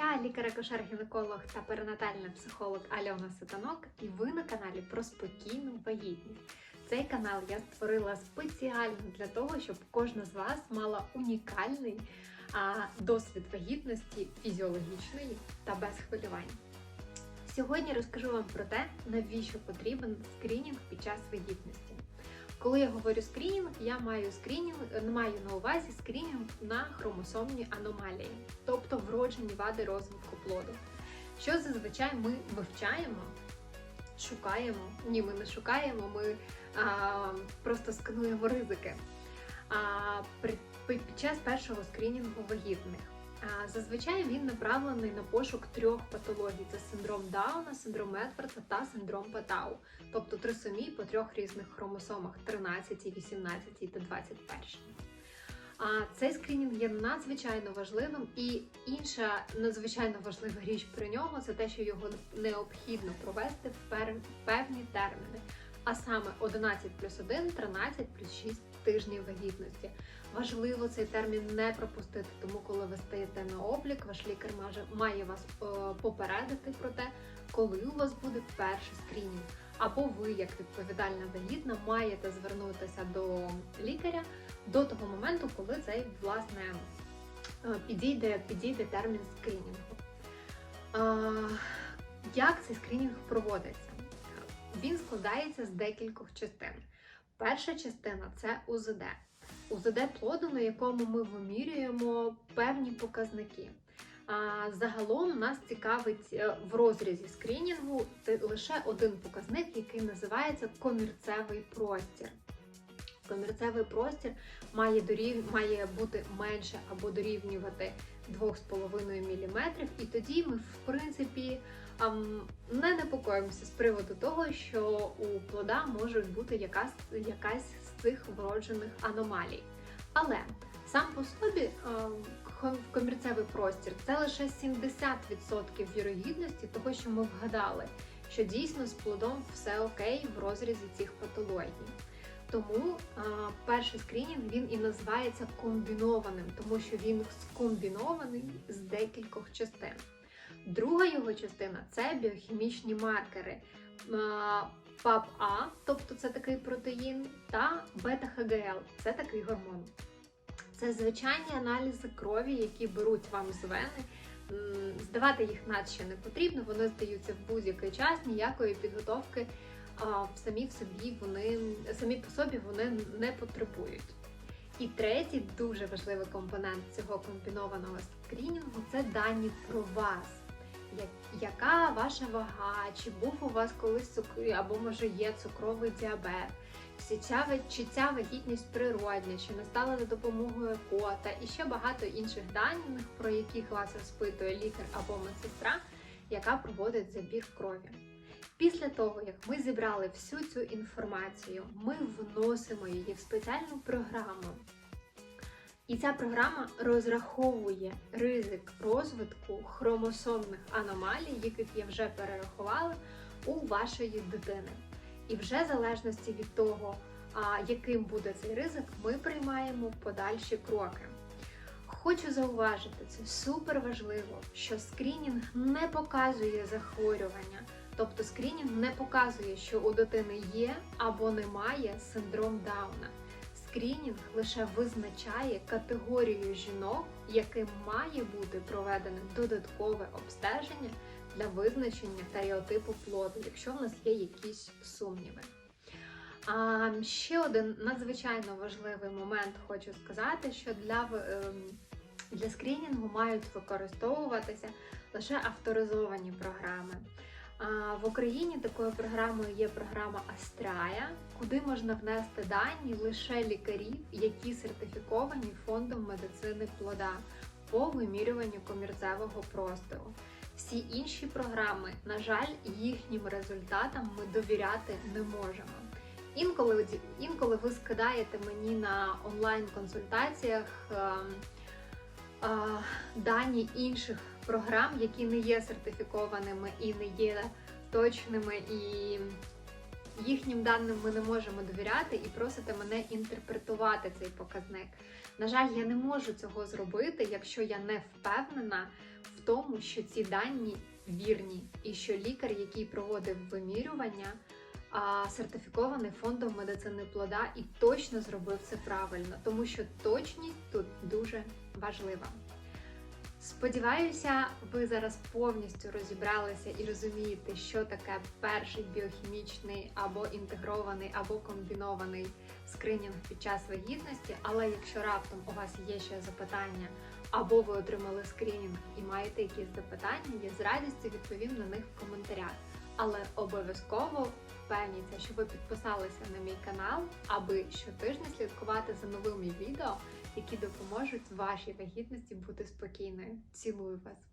Я лікар-акушер-гінеколог та перинатальний психолог Альона Сатанок, і ви на каналі про спокійну вагітність. Цей канал я створила спеціально для того, щоб кожна з вас мала унікальний а, досвід вагітності фізіологічної та без хвилювань. Сьогодні розкажу вам про те, навіщо потрібен скринінг під час вагітності. Коли я говорю скринінг, я маю скринінг, маю на увазі скринінг на хромосомні аномалії, тобто вроджені вади розвитку плоду. Що зазвичай ми вивчаємо, шукаємо. Ні, ми не шукаємо, ми а, просто скануємо ризики. А, при, під час першого скринінгу вагітних. Зазвичай він направлений на пошук трьох патологій: це синдром Дауна, синдром Медфорда та синдром Патау, тобто трисомії по трьох різних хромосомах 13, 18 та 21. А цей скринінг є надзвичайно важливим, і інша надзвичайно важлива річ про нього це те, що його необхідно провести в певні терміни, а саме 11 плюс 1, 13 плюс 6 тижнів вагітності. Важливо цей термін не пропустити, тому коли ви стаєте на облік, ваш лікар має, вас е, попередити про те, коли у вас буде перший скринінг. Або ви, як відповідальна вагітна, маєте звернутися до лікаря до того моменту, коли цей власне е, підійде, підійде термін скринінгу. Е, Як цей скринінг проводиться? Він складається з декількох частин. Перша частина це УЗД. УЗД плоду, на якому ми вимірюємо певні показники. А загалом нас цікавить е, в розрізі скринінгу це лише один показник, який називається комірцевий простір. Комірцевий простір має, дорів... має бути менше або дорівнювати 2,5 мм, і тоді ми, в принципі, не непокоїмося з приводу того, що у плода може бути якась, якась з цих вроджених аномалій. Але сам по собі комірцевий простір це лише 70% вірогідності того, що ми вгадали, що дійсно з плодом все окей в розрізі цих патологій. Тому а, перший скринінг він і називається комбінованим, тому що він скомбінований з декількох частин. Друга його частина це біохімічні маркери. А, ПАП-А, тобто це такий протеїн, та бета-ХГЛ, це такий гормон. Це звичайні аналізи крові, які беруть вам з вени. Здавати їх наче не потрібно, вони здаються в будь-який час, ніякої підготовки а, самі в собі вони самі по собі вони не потребують. І третій дуже важливий компонент цього комбінованого скрінінгу це дані про вас. Яка ваша вага, чи був у вас колись цукр, або може є цукровий діабет, чи ця, вагітність природня, чи не стала за допомогою кота, і ще багато інших даних, про яких вас розпитує лікар або медсестра, яка проводить забір крові. Після того, як ми зібрали всю цю інформацію, ми вносимо її в спеціальну програму. І ця програма розраховує ризик розвитку хромосомних аномалій, яких я вже перерахувала, у вашої дитини. І вже в залежності від того, яким буде цей ризик, ми приймаємо подальші кроки. Хочу зауважити, це супер важливо, що скринінг не показує захворювання. Тобто скринінг не показує, що у дитини є або немає синдром Дауна. Скринінг лише визначає категорію жінок, яким має бути проведене додаткове обстеження для визначення стереотипу плоду, якщо в нас є якісь сумніви. А ще один надзвичайно важливий момент хочу сказати, що для, ем, для скринінгу мають використовуватися лише авторизовані програми. В Україні такою програмою є програма Астрая, куди можна внести дані лише лікарів, які сертифіковані фондом медицини плода по вимірюванню комірцевого простору. Всі інші програми, на жаль, їхнім результатам ми довіряти не можемо. Інколи, інколи ви скидаєте мені на онлайн-консультаціях ем, а, дані інших програм, які не є сертифікованими і не є точними, і їхнім даним ми не можемо довіряти, і просите мене інтерпретувати цей показник. На жаль, я не можу цього зробити, якщо я не впевнена в тому, що ці дані вірні, і що лікар, який проводив вимірювання, сертифікований фондом медицини плода і точно зробив це правильно, тому що точність тут дуже важлива. Сподіваюся, ви зараз повністю розібралися і розумієте, що таке перший біохімічний або інтегрований, або комбінований скринінг під час вагітності. Але якщо раптом у вас є ще запитання, або ви отримали скринінг і маєте якісь запитання, я з радістю відповім на них в коментарях. Але обов'язково впевніться, що ви підписалися на мій канал, аби щотижня слідкувати за новими відео, які допоможуть вашій вагітності бути спокійною. Цілую вас!